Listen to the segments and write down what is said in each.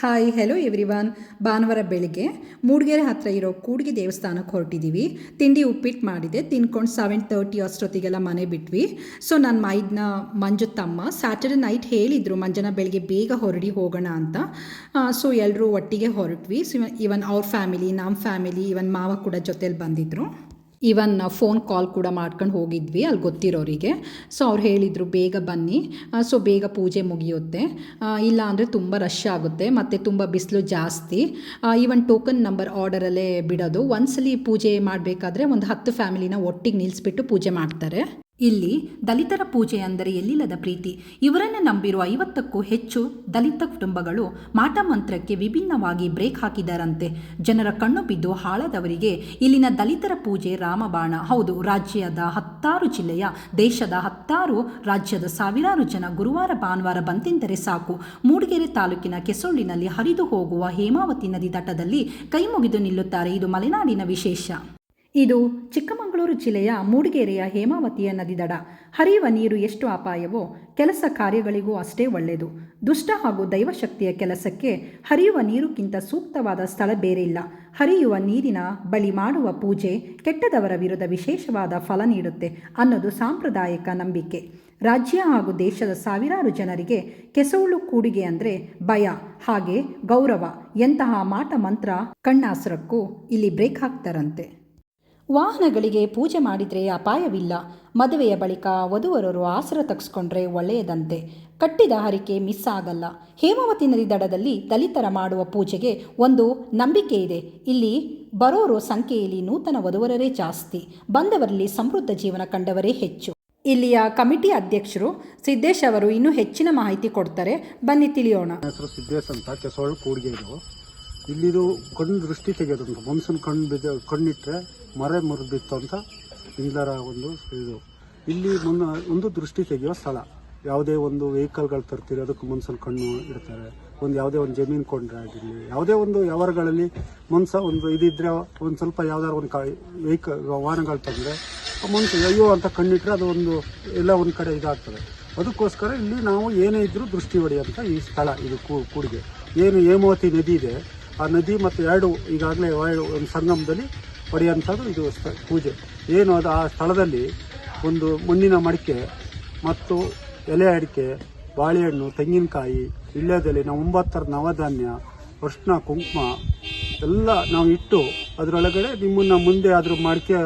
Hi hello everyone ಭಾನುವಾರ ಬೆಳಿಗ್ಗೆ ಮೂಡಿಗೆರೆ ಹತ್ತಿರ ಇರೋ ಕೂಡಿಗೆ ದೇವಸ್ಥಾನಕ್ಕೆ ಹೊರಟಿದ್ದೀವಿ. ತಿಂಡಿ ಉಪ್ಪಿಟ್ಟು ಮಾಡಿದೆ. ತಿನ್ಕೊಂಡು ಸೆವೆನ್ ತರ್ಟಿ ಅಷ್ಟೊತ್ತಿಗೆಲ್ಲ ಮನೆ ಬಿಟ್ವಿ. ಸೊ ನನ್ನ ಮೈದ್ನ ಮಂಜು ತಮ್ಮ ಸ್ಯಾಟರ್ಡೆ ನೈಟ್ ಹೇಳಿದರು, ಮಂಜನ ಬೆಳಿಗ್ಗೆ ಬೇಗ ಹೊರಡಿ ಹೋಗೋಣ ಅಂತ. ಸೊ ಎಲ್ಲರೂ ಒಟ್ಟಿಗೆ ಹೊರಟ್ವಿ. ಸೊ ಇವನ್ ಅವ್ರ ಫ್ಯಾಮಿಲಿ ನಮ್ಮ ಫ್ಯಾಮಿಲಿ ಇವನ್ ಮಾವ ಕೂಡ ಜೊತೇಲಿ ಬಂದಿದ್ದರು ಇವನ್ ಫೋನ್ ಕಾಲ್ ಕೂಡ ಮಾಡ್ಕೊಂಡು ಹೋಗಿದ್ವಿ, ಅಲ್ಲಿ ಗೊತ್ತಿರೋರಿಗೆ. ಸೊ ಅವ್ರು ಹೇಳಿದರು, ಬೇಗ ಬನ್ನಿ. ಸೊ ಬೇಗ ಪೂಜೆ ಮುಗಿಯುತ್ತೆ. ಇಲ್ಲ ಅಂದರೆ ತುಂಬ ರಶ್ ಆಗುತ್ತೆ, ಮತ್ತು ತುಂಬ ಬಿಸಿಲು ಜಾಸ್ತಿ. ಇವನ್ ಟೋಕನ್ ನಂಬರ್ ಆರ್ಡರಲ್ಲೇ ಬಿಡೋದು. ಒಂದ್ಸಲಿ ಪೂಜೆ ಮಾಡಬೇಕಾದ್ರೆ ಒಂದು ಹತ್ತು ಫ್ಯಾಮಿಲಿನ ಒಟ್ಟಿಗೆ ನಿಲ್ಲಿಸ್ಬಿಟ್ಟು ಪೂಜೆ ಮಾಡ್ತಾರೆ. ಇಲ್ಲಿ ದಲಿತರ ಪೂಜೆ ಅಂದರೆ ಎಲ್ಲಿಲ್ಲದ ಪ್ರೀತಿ? ಇವರನ್ನು ನಂಬಿರುವ ಐವತ್ತಕ್ಕೂ ಹೆಚ್ಚು ದಲಿತ ಕುಟುಂಬಗಳು ಮಾಟಮಂತ್ರಕ್ಕೆ ವಿಭಿನ್ನವಾಗಿ ಬ್ರೇಕ್ ಹಾಕಿದರಂತೆ. ಜನರ ಕಣ್ಣು ಬಿದ್ದು ಹಾಳದವರಿಗೆ ಇಲ್ಲಿನ ದಲಿತರ ಪೂಜೆ ರಾಮಬಾಣ. ಹೌದು, ರಾಜ್ಯದ ಹತ್ತಾರು ಜಿಲ್ಲೆಯ ದೇಶದ ಹತ್ತಾರು ರಾಜ್ಯದ ಸಾವಿರಾರು ಜನ ಗುರುವಾರ ಭಾನುವಾರ ಬಂತೆಂದರೆ ಸಾಕು. ಮೂಡಿಗೆರೆ ತಾಲೂಕಿನ ಕೆಸೊಳ್ಳಿನಲ್ಲಿ ಹರಿದು ಹೋಗುವ ಹೇಮಾವತಿ ನದಿ ತಟದಲ್ಲಿ ಕೈ ಮುಗಿದು ನಿಲ್ಲುತ್ತಾರೆ. ಇದು ಮಲೆನಾಡಿನ ವಿಶೇಷ. ಇದು ಚಿಕ್ಕಮಗಳೂರು ಜಿಲ್ಲೆಯ ಮೂಡಿಗೆರೆಯ ಹೇಮಾವತಿಯ ನದಿ ದಡ. ಹರಿಯುವ ನೀರು ಎಷ್ಟು ಅಪಾಯವೋ ಕೆಲಸ ಕಾರ್ಯಗಳಿಗೂ ಅಷ್ಟೇ ಒಳ್ಳೆಯದು. ದುಷ್ಟ ಹಾಗೂ ದೈವಶಕ್ತಿಯ ಕೆಲಸಕ್ಕೆ ಹರಿಯುವ ನೀರುಕ್ಕಿಂತ ಸೂಕ್ತವಾದ ಸ್ಥಳ ಬೇರೆ ಇಲ್ಲ ಹರಿಯುವ ನೀರಿನ ಬಳಿ ಮಾಡುವ ಪೂಜೆ ಕೆಟ್ಟದವರ ವಿರುದ್ಧ ವಿಶೇಷವಾದ ಫಲ ನೀಡುತ್ತೆ ಅನ್ನೋದು ಸಾಂಪ್ರದಾಯಿಕ ನಂಬಿಕೆ. ರಾಜ್ಯ ಹಾಗೂ ದೇಶದ ಸಾವಿರಾರು ಜನರಿಗೆ ಕೆಸೌಳು ಕೂಡಿಗೆ ಅಂದರೆ ಭಯ, ಹಾಗೆ ಗೌರವ. ಎಂತಹ ಮಾಟ ಮಂತ್ರ ಕಣ್ಣಾಸರಕ್ಕೂ ಇಲ್ಲಿ ಬ್ರೇಕ್ ಹಾಕ್ತಾರಂತೆ. ವಾಹನಗಳಿಗೆ ಪೂಜೆ ಮಾಡಿದರೆ ಅಪಾಯವಿಲ್ಲ. ಮದುವೆಯ ಬಳಿಕ ವಧುವರರು ಆಸರ ತಗ್ಸ್ಕೊಂಡ್ರೆ ಒಳ್ಳೆಯದಂತೆ. ಕಟ್ಟಿದ ಹರಿಕೆ ಮಿಸ್ ಆಗಲ್ಲ. ಹೇಮಾವತಿ ನದಿ ದಡದಲ್ಲಿ ದಲಿತರ ಮಾಡುವ ಪೂಜೆಗೆ ಒಂದು ನಂಬಿಕೆ ಇದೆ. ಇಲ್ಲಿ ಬರೋರು ಸಂಖ್ಯೆಯಲ್ಲಿ ನೂತನ ವಧುವರರೇ ಜಾಸ್ತಿ. ಬಂದವರಲ್ಲಿ ಸಮೃದ್ಧ ಜೀವನ ಕಂಡವರೇ ಹೆಚ್ಚು. ಇಲ್ಲಿಯ ಕಮಿಟಿ ಅಧ್ಯಕ್ಷರು ಸಿದ್ದೇಶ್ ಅವರು ಇನ್ನೂ ಹೆಚ್ಚಿನ ಮಾಹಿತಿ ಕೊಡ್ತಾರೆ. ಬನ್ನಿ ತಿಳಿಯೋಣ. ಹೆಸರು ಸಿದ್ದೇಶ್ ಅಂತ ಕೂಡಿಗೆ ಇದು. ಇಲ್ಲಿದು ಕಣ್ಣು ದೃಷ್ಟಿ ತೆಗೆಯೋದಂತ, ಮನುಷ್ಯನ ಕಣ್ಣು ಬಿದ್ದ ಕಣ್ಣಿಟ್ಟರೆ ಮರೆ ಮುರಿದಿತ್ತು ಅಂತ ಇಂಗ್ಲರ ಒಂದು ಇದು. ಇಲ್ಲಿ ಮುನ್ನ ಒಂದು ದೃಷ್ಟಿ ತೆಗೆಯೋ ಸ್ಥಳ. ಯಾವುದೇ ಒಂದು ವೆಹಿಕಲ್ಗಳು ತರ್ತೀರಿ, ಅದಕ್ಕೆ ಮನುಷ್ಯನ ಕಣ್ಣು ಇಡ್ತಾರೆ. ಒಂದು ಯಾವುದೇ ಒಂದು ಜಮೀನು ಕೊಂಡ್ರೆ ಆಗಿರಲಿ, ಯಾವುದೇ ಒಂದು ವ್ಯವಹಾರಗಳಲ್ಲಿ ಮನುಷ್ಯ ಒಂದು ಇದಿದ್ರೆ ಒಂದು ಸ್ವಲ್ಪ ಯಾವ್ದಾದ್ರು ಒಂದು ವೆಹಿಕಲ್, ವಾಹನಗಳು ತಂದರೆ ಮನುಷ್ಯ ಅಯ್ಯೋ ಅಂತ ಕಣ್ಣಿಟ್ಟರೆ ಅದು ಒಂದು ಎಲ್ಲ ಒಂದು ಕಡೆ ಇದಾಗ್ತದೆ. ಅದಕ್ಕೋಸ್ಕರ ಇಲ್ಲಿ ನಾವು ಏನೇ ಇದ್ರೂ ದೃಷ್ಟಿ ಹೊಡೆಯೋಂಥ ಈ ಸ್ಥಳ, ಇದು ಕೂಡಿಗೆ ಏನು ಹೇಮಾವತಿ ನದಿ ಇದೆ ಆ ನದಿ ಮತ್ತು ಎರಡು ಈಗಾಗಲೇ ಒಂದು ಸಂಗಮದಲ್ಲಿ ಪಡೆಯುವಂಥದ್ದು ಇದು ಪೂಜೆ. ಏನು ಅದು ಆ ಸ್ಥಳದಲ್ಲಿ ಒಂದು ಮಣ್ಣಿನ ಮಡಿಕೆ ಮತ್ತು ಎಲೆ ಅಡಿಕೆ, ಬಾಳೆಹಣ್ಣು, ತೆಂಗಿನಕಾಯಿ ಇಳ್ಳೆದೆಲೆ ನಾವು ಒಂಬತ್ತರ ನವಧಾನ್ಯ ಅರ್ಶಿನ ಕುಂಕುಮ ಎಲ್ಲ ನಾವು ಇಟ್ಟು ಅದರೊಳಗಡೆ ನಿಮ್ಮನ್ನು ಮುಂದೆ ಅದ್ರ ಮಡಿಕೆ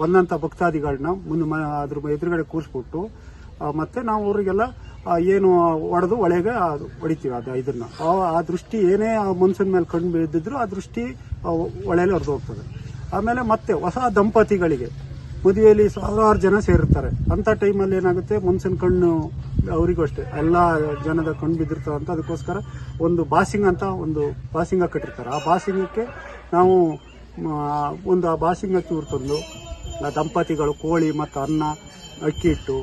ಬಂದಂಥ ಭಕ್ತಾದಿಗಳನ್ನ ಮುಂದೆ ಮ ಅದ್ರ ಎದುರುಗಡೆ ಕೂರಿಸ್ಬಿಟ್ಟು ಮತ್ತು ನಾವು ಅವರಿಗೆಲ್ಲ ಏನು ಹೊಡೆದು ಒಳಗೆ ಹೊಡಿತೀವಿ, ಅದು ಇದನ್ನ. ಆ ದೃಷ್ಟಿ ಏನೇ ಆ ಮನುಷ್ಯನ ಮೇಲೆ ಕಣ್ಣು ಬೀಳದಿದ್ರು ಆ ದೃಷ್ಟಿ ಒಳೆಯಲ್ಲಿ ಹೊರದು ಹೋಗ್ತದೆ. ಆಮೇಲೆ ಮತ್ತೆ ಹೊಸ ದಂಪತಿಗಳಿಗೆ, ಮದುವೆಯಲ್ಲಿ ಸಾವಿರಾರು ಜನ ಸೇರಿರ್ತಾರೆ. ಅಂತ ಟೈಮಲ್ಲಿ ಏನಾಗುತ್ತೆ, ಮನುಷ್ಯನ ಕಣ್ಣು ಅವರಿಗೂ ಅಷ್ಟೇ. ಎಲ್ಲ ಜನದ ಕಣ್ಣು ಅಂತ ಅದಕ್ಕೋಸ್ಕರ ಒಂದು ಬಾಸಿಂಗ್ ಅಂತ ಒಂದು ಬಾಸಿಂಗ ಕಟ್ಟಿರ್ತಾರೆ. ಆ ಬಾಸಿಂಗಕ್ಕೆ ನಾವು ಒಂದು ಆ ಬಾಸಿಂಗ ಚೂರು ತಂದು ದಂಪತಿಗಳು ಕೋಳಿ ಮತ್ತು ಅನ್ನ ಅಕ್ಕಿ ಹಿಟ್ಟು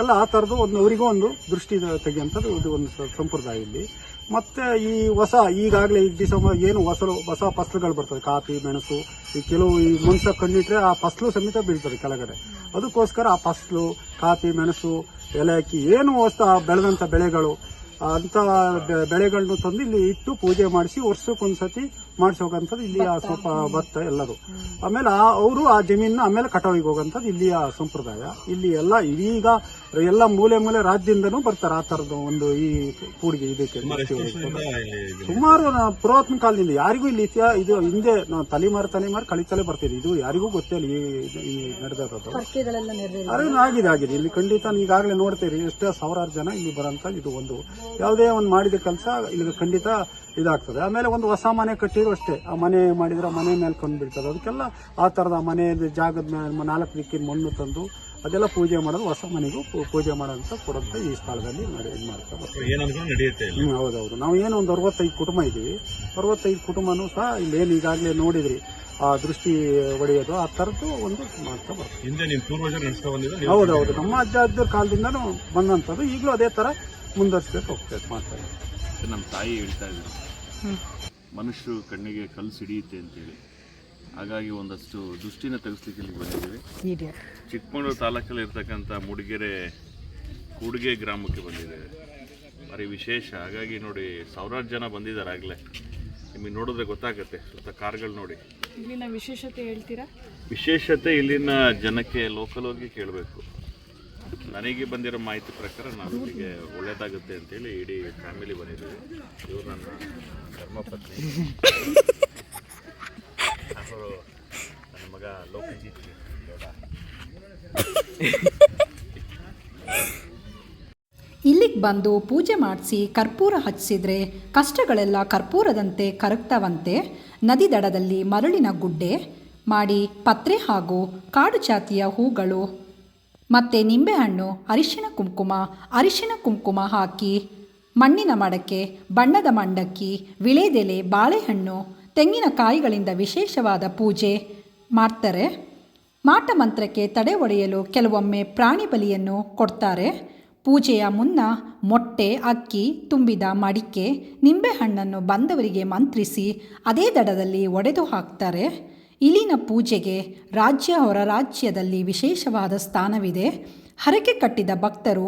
ಎಲ್ಲ ಆ ಥರದ್ದು ಒಂದು ಅವರಿಗೂ ಒಂದು ದೃಷ್ಟಿ ತೆಗೆಯುವಂಥದ್ದು ಇದು ಒಂದು ಸಂಪ್ರದಾಯ ಇಲ್ಲಿ. ಮತ್ತು ಈ ಹೊಸ, ಈಗಾಗಲೇ ಈ ಡಿಸೆಂಬರ್ ಏನು ಹೊಸ ಹೊಸ ಫಸಲುಗಳು ಬರ್ತದೆ ಕಾಫಿ, ಮೆಣಸು, ಈ ಕೆಲವು ಈ ಮನುಷ್ಯ ಕಣ್ಣಿಟ್ರೆ ಆ ಫಸಲು ಸಮೇತ ಬೀಳ್ತದೆ ಕೆಳಗಡೆ. ಅದಕ್ಕೋಸ್ಕರ ಆ ಫಸಲು, ಕಾಫಿ, ಮೆಣಸು ಏಲಕ್ಕಿ ಏನು ಹೊಸ ಬೆಳೆದಂಥ ಬೆಳೆಗಳು, ಅಂಥ ಬೆಳೆಗಳನ್ನು ತಂದು ಇಲ್ಲಿ ಇಟ್ಟು ಪೂಜೆ ಮಾಡಿಸಿ ವರ್ಷಕ್ಕೊಂದ್ಸತಿ ಮಾಡಿಸೋಕಂಥದ್ದು ಇಲ್ಲಿ ಆ ಸ್ವಲ್ಪ ಭತ್ತ ಎಲ್ಲದು. ಆಮೇಲೆ ಆ ಅವರು ಆ ಜಮೀನ ಆಮೇಲೆ ಕಟಾವಿಗೆ ಹೋಗೋಂಥದ್ದು ಇಲ್ಲಿಯ ಸಂಪ್ರದಾಯ. ಇಲ್ಲಿ ಎಲ್ಲ ಇದೀಗ ಎಲ್ಲ ಮೂಲೆ ಮೂಲೆ ರಾಜ್ಯದಿಂದನೂ ಬರ್ತಾರೆ ಆ ಥರದ್ದು ಒಂದು ಈ ಕೂಡಿಗೆ ಇದಕ್ಕೆ ಸುಮಾರು ಪುರಾತನ ಕಾಲದಿಂದ ಯಾರಿಗೂ ಇಲ್ಲಿ ಇತಿಹಾಸ ಇದು ಹಿಂದೆ ನಾವು ತಲೆಮಾರು ತಲೆಮಾರು ಕಳಿತಲೇ ಬರ್ತೀವಿ ಇದು ಯಾರಿಗೂ ಗೊತ್ತಿಲ್ಲ ಈ ಈ ನಡೆದಿರೋದು ಅರೆ ಆಗಿದೆ ಆಗಿದೆ. ಇಲ್ಲಿ ಖಂಡಿತ ಈಗಾಗಲೇ ನೋಡ್ತೀರಿ ಎಷ್ಟೇ ಸಾವಿರಾರು ಜನ ಇಲ್ಲಿ ಬರೋಂಥ ಇದು ಒಂದು ಯಾವುದೇ ಒಂದು ಮಾಡಿದ ಕೆಲಸ ಇಲ್ಲಿ ಖಂಡಿತ ಇದಾಗ್ತದೆ. ಆಮೇಲೆ ಒಂದು ಹೊಸ ಮನೆ ಕಟ್ಟಿದ್ರು ಅಷ್ಟೇ. ಆ ಮನೆ ಮಾಡಿದ್ರೆ ಆ ಮನೆ ಮೇಲೆ ಕೊಂಡು ಬಿಡ್ತಾರೆ ಅದಕ್ಕೆಲ್ಲ ಆ ಥರದ ಆ ಮನೆ ಜಾಗದ ಮೇಲೆ ನಾಲ್ಕು ದಿಕ್ಕಿನ ಮಣ್ಣು ತಂದು ಅದೆಲ್ಲ ಪೂಜೆ ಮಾಡೋದು ಹೊಸ ಮನೆಗೂ ಪೂ- ಪೂಜೆ ಮಾಡೋಂಥ ಕೊಡೋಂಥ ಈ ಸ್ಥಳದಲ್ಲಿ ಮಾಡಿ ಇದು ಮಾಡ್ತಾರೆ ಹ್ಞೂ ನಡೆಯುತ್ತೆ ಇಲ್ಲಿ? ಹ್ಮ್ ಹೌದೌದು. ನಾವು ಏನು ಒಂದು ಅರವತ್ತೈದು ಕುಟುಂಬ ಇದ್ದೀವಿ. ಅರವತ್ತೈದು ಕುಟುಂಬನೂ ಸಹ ಇಲ್ಲಿ ಏನು ಈಗಾಗಲೇ ನೋಡಿದ್ರಿ. ಆ ದೃಷ್ಟಿ ಒಡೆಯೋದು ಆ ಥರದ್ದು ಒಂದು ಮಾಡ್ತಾ ನೀವು ಹೌದೌದು. ನಮ್ಮ ಅಜ್ಜ ಅಜ್ಜರ ಕಾಲದಿಂದನೂ ಬಂದಂಥದ್ದು. ಈಗಲೂ ಅದೇ ಥರ ಮುಂದುವರ್ಸ್ಬೇಕು ಹೋಗ್ಬೇಕು ಮಾಡ್ತಾರೆ. ನಮ್ಮ ತಾಯಿ ಹೇಳ್ತಾ ಇದ್ರು. ಮನುಷ್ಯರು ಕಣ್ಣಿಗೆ ಕಲ್ಲು ಸಿಡಿಯುತ್ತೆ ಅಂತೇಳಿ. ಹಾಗಾಗಿ ಒಂದಷ್ಟು ದೃಷ್ಟಿನ ತೆಗೆಸ್ಲಿಕ್ಕೆ ಇಲ್ಲಿ ಬಂದಿದ್ದೀವಿ. ಚಿಕ್ಕಮಗಳೂರು ತಾಲೂಕಲ್ಲಿ ಇರ್ತಕ್ಕಂಥ ಮೂಡಿಗೆರೆ ಕೂಡಿಗೆ ಗ್ರಾಮಕ್ಕೆ ಬಂದಿದ್ದೇವೆ ಭಾರಿ ವಿಶೇಷ. ಹಾಗಾಗಿ ನೋಡಿ ಸಾವಿರಾರು ಜನ ಬಂದಿದ್ದಾರೆ ಆಗಲೇ. ನಿಮಗೆ ನೋಡಿದ್ರೆ ಗೊತ್ತಾಗುತ್ತೆ. ಸುತ್ತ ಕಾರ್ಗಳು ನೋಡಿ. ಇಲ್ಲಿನ ವಿಶೇಷತೆ ಹೇಳ್ತೀರಾ? ವಿಶೇಷತೆ ಇಲ್ಲಿನ ಜನಕ್ಕೆ ಲೋಕಲ್ ಹೋಗಿ ಕೇಳಬೇಕು. ನನಗೆ ಬಂದಿರೋ ಮಾಹಿತಿ ಪ್ರಕಾರ ನಾವು ಇಲ್ಲಿಗೆ ಒಳ್ಳೇದಾಗುತ್ತೆ ಅಂತೇಳಿ ಇಡೀ ಫ್ಯಾಮಿಲಿ ಬಂದಿದ್ದೀವಿ. ಇವರು ನನ್ನ ಧರ್ಮಪತ್ನಿ. ಅವರು ನನ್ನ ಮಗ ಲೋಕಜಿತ್ ಇಲ್ಲಿಗೆ ಬಂದು ಪೂಜೆ ಮಾಡಿಸಿ ಕರ್ಪೂರ ಹಚ್ಚಿಸಿದ್ರೆ ಕಷ್ಟಗಳೆಲ್ಲ ಕರ್ಪೂರದಂತೆ ಕರಗ್ತವಂತೆ. ನದಿ ದಡದಲ್ಲಿ ಮರಳಿನ ಗುಡ್ಡೆ, ಮಾಡಿ, ಪತ್ರೆ ಹಾಗೂ ಕಾಡು ಜಾತಿಯ ಹೂಗಳು ಮತ್ತು ನಿಂಬೆಹಣ್ಣು ಅರಿಶಿನ ಕುಂಕುಮ ಅರಿಶಿನ ಕುಂಕುಮ ಹಾಕಿ, ಮಣ್ಣಿನ ಮಡಕೆ, ಬಣ್ಣದ ಮಂಡಕ್ಕಿ, ವಿಳೆದೆಲೆ, ಬಾಳೆಹಣ್ಣು ತೆಂಗಿನಕಾಯಿಗಳಿಂದ ವಿಶೇಷವಾದ ಪೂಜೆ. ಮಾಡ್ತಾರೆ. ಮಾಟ ಮಂತ್ರಕ್ಕೆ ತಡೆ ಒಡೆಯಲು ಕೆಲವೊಮ್ಮೆ ಪ್ರಾಣಿ ಬಲಿಯನ್ನು ಕೊಡ್ತಾರೆ. ಪೂಜೆಯ ಮುನ್ನ ಮೊಟ್ಟೆ, ಅಕ್ಕಿ, ತುಂಬಿದ ಮಡಿಕೆ ನಿಂಬೆಹಣ್ಣನ್ನು ಬಂದವರಿಗೆ ಮಂತ್ರಿಸಿ, ಅದೇ ದಡದಲ್ಲಿ ಒಡೆದು ಹಾಕ್ತಾರೆ. ಇಲ್ಲಿನ ಪೂಜೆಗೆ ರಾಜ್ಯ ಹೊರ ರಾಜ್ಯದಲ್ಲಿ ವಿಶೇಷವಾದ ಸ್ಥಾನವಿದೆ. ಹರಕೆ ಕಟ್ಟಿದ ಭಕ್ತರು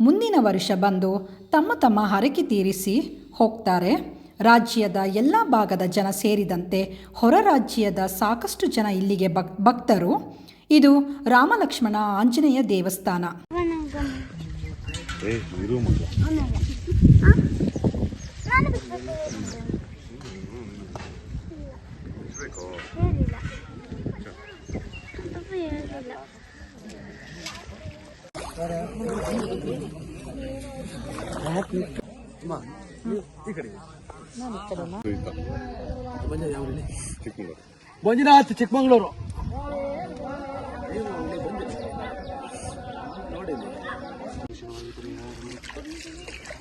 ಮುಂದಿನ ವರ್ಷ ಬಂದು ತಮ್ಮ ತಮ್ಮ ಹರಕೆ ತೀರಿಸಿ ಹೋಗ್ತಾರೆ. ರಾಜ್ಯದ ಎಲ್ಲ ಭಾಗದ ಜನ ಸೇರಿದಂತೆ ಹೊರ ರಾಜ್ಯದ ಸಾಕಷ್ಟು ಜನ ಇಲ್ಲಿಗೆ ಭಕ್ ಭಕ್ತರು. ಇದು ರಾಮಲಕ್ಷ್ಮಣ ಆಂಜನೇಯ ದೇವಸ್ಥಾನ. ಮಂಜುನಾಥ್ ಚಿಕ್ಕಮಂಗ್ಳೂರು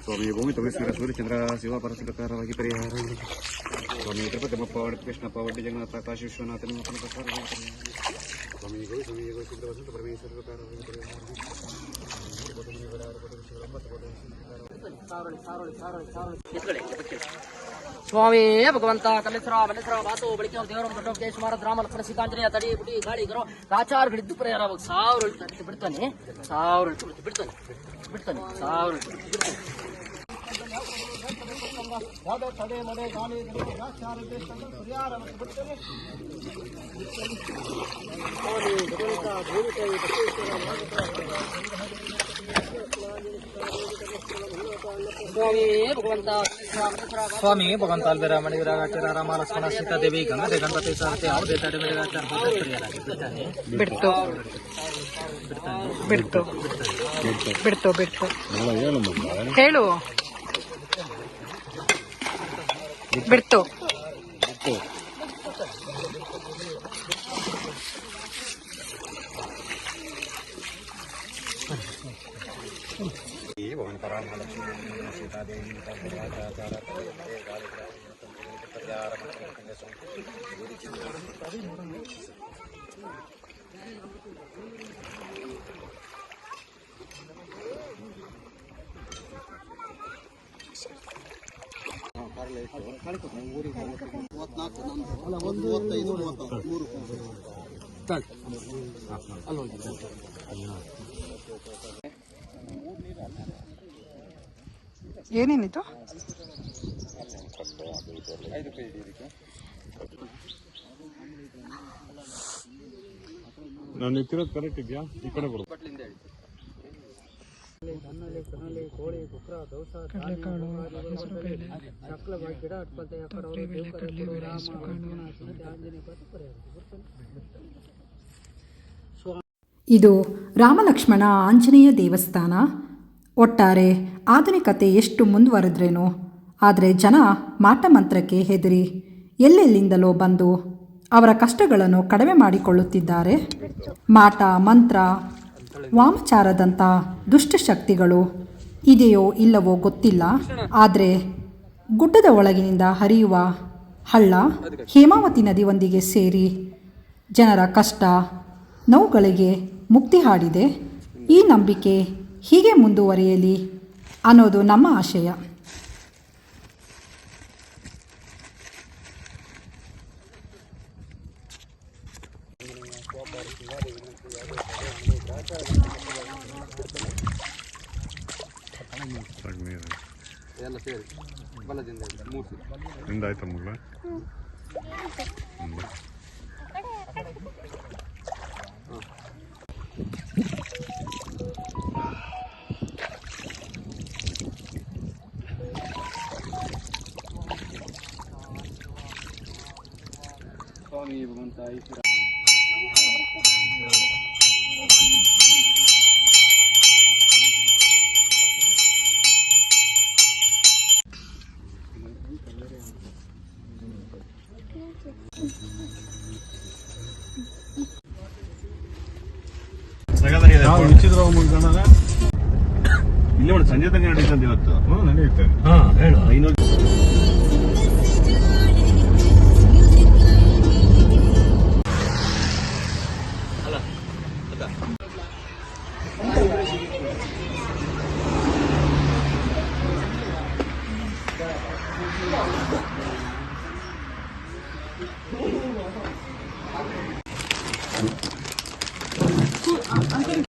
ಸ್ವಾಮಿ ಭೂಮಿ ತಮೇಶ್ವರ ಸೂರ್ಯಚಂದ್ರ ಶಿವ ಪರಶುಪ್ರಕಾರವಾಗಿ ಪರಿಹಾರ ಸ್ವಾಮಿ ತಿರುಪತಿ ಬಪ್ಪ ವಡ್ಡಿ ಕೃಷ್ಣಪ್ಪ ವಡ್ಡಿ ಜಗನ್ನಾಥ ಕಾಶಿ ವಿಶ್ವನಾಥ ನಿಮ್ಮ ಮಕ್ಕಳ ಪ್ರಕಾರವಾಗಿ ಪರಿಹಾರ ಸ್ವಾಮಿ ಗೋ ಸ್ವಾಮಿ ಗೋ ಸಿದ್ಧ ವಸಂತ ಪರಮೇಶ್ವರ ಪ್ರಕಾರವಾಗಿ ಪರಿಹಾರ ಸ್ವಾಮಿ ಭಗವಂತ ಕಲ್ಲೇಶ್ವರ ಮಲ್ಲೇಶ್ವರ ಮಾತು ಬಳಿಕೆ ಅವ್ರ ದೇವರ ದೊಡ್ಡ ಕೇಶ್ ಮಾರ ರಾಮ ಲಕ್ಷ್ಮಣ ಸೀತಾಂಜನೇಯ ತಡಿ ಬುಡಿ ಗಾಳಿ ಗರೋ ಕಾಚಾರಗಳಿದ್ದು ಪರಿಹಾರ ಅವಾಗ ಸಾವಿರ ಇಳಿತು ಬಿಡ್ತಾನೆ ಸಾವಿರ ಇಳಿತು ಬಿಡ್ತಾನೆ ಬಿಡ್ತಾನೆ ಸಾವಿರ ಇಳಿತು ಬಿಡ್ತಾನೆ ಸ್ವಾಮಿ ಭಗವಂತ ಸ್ವಾಮಿ, ಭಗವಂತ ಅಲ್ಬೇರ, ಮಣಿವೀರ ಗಾಟಿರ ರಾಮ ಲಕ್ಷ್ಮಣ ಸೀತಾದೇವಿ ಗಂಗದೆ ಗಣಪತಿ, ಸಾರಥಿ, ಯಾವುದೇ ತಡೆ ಬಿಡ್ತು. ಬಿಡ್ತು ಬಿಡ್ತು. ಹೇಳು. ಬಿಡ್ತು. Ada Tak. Alo. ಏನೇನಿದು ನಾನು ನಿಂತಿರೋದು ಕರೆಕ್ಟ್ ಇದೆಯಾ? ಈ ಕಡೆ ಬರು. ಇದು ರಾಮಲಕ್ಷ್ಮಣ ಆಂಜನೇಯ ದೇವಸ್ಥಾನ. ಒಟ್ಟಾರೆ ಆಧುನಿಕತೆ ಎಷ್ಟು ಮುಂದುವರೆದ್ರೇನು. ಆದರೆ ಜನ ಮಾಟ ಮಂತ್ರಕ್ಕೆ ಹೆದರಿ, ಎಲ್ಲೆಲ್ಲಿಂದಲೋ ಬಂದು ಅವರ ಕಷ್ಟಗಳನ್ನು ಕಡಿಮೆ ಮಾಡಿಕೊಳ್ಳುತ್ತಿದ್ದಾರೆ. ಮಾಟ, ಮಂತ್ರ, ವಾಮಚಾರದಂಥ ದುಷ್ಟಶಕ್ತಿಗಳು ಇದೆಯೋ ಇಲ್ಲವೋ ಗೊತ್ತಿಲ್ಲ. ಆದರೆ ಗುಡ್ಡದ ಒಳಗಿನಿಂದ ಹರಿಯುವ ಹಳ್ಳ ಹೇಮಾವತಿ ನದಿಯೊಂದಿಗೆ ಸೇರಿ ಜನರ ಕಷ್ಟ, ನೋವುಗಳಿಗೆ ಮುಕ್ತಿ ಹಾಡಿದೆ. ಈ ನಂಬಿಕೆ ಹೀಗೆ ಮುಂದುವರಿಯಲಿ ಅನ್ನೋದು ನಮ್ಮ ಆಶಯ. ಎಲ್ಲ ಸೇರಿ ಬಲದಿಂದ ಮೂರು ನಿಂದಾಯ್ತಾ ಇಲ್ಲಿ ನೋಡಿ ಸಂಜೆ ತನಕ ನಡೀತಂತ ಇವತ್ತು. ಹ್ಮ್ ನಡೆಯುತ್ತೆ ಹಾ ಹೇಳು. ಐನೂರು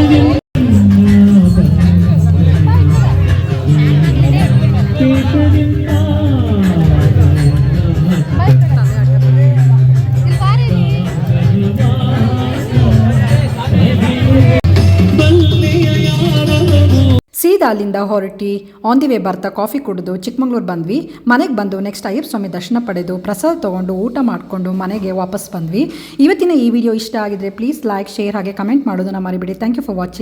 ಇಲ್ಲಿ ಅಲ್ಲಿಂದ ಹೊರಟಿ. ಆನ್ ದಿ ವೇ ಬರ್ತಾ ಕಾಫಿ ಕುಡಿದು ಚಿಕ್ಕಮಂಗ್ಳೂರು ಬಂದ್ವಿ. ಮನೆಗೆ ಬಂದು ನೆಕ್ಸ್ಟ್ ಅಯ್ಯಪ್ಪ ಸ್ವಾಮಿ ದರ್ಶನ ಪಡೆದು ಪ್ರಸಾದ ತೊಗೊಂಡು ಊಟ ಮಾಡಿಕೊಂಡು ಮನೆಗೆ ವಾಪಸ್ ಬಂದ್ವಿ. ಇವತ್ತಿನ ಈ ವಿಡಿಯೋ ಇಷ್ಟ ಆಗಿದ್ರೆ ಪ್ಲೀಸ್ ಲೈಕ್ ಶೇರ್ ಹಾಗೆ ಕಮೆಂಟ್ ಮಾಡೋದನ್ನ ಮರಿಬೇಡಿ. Thank you for watching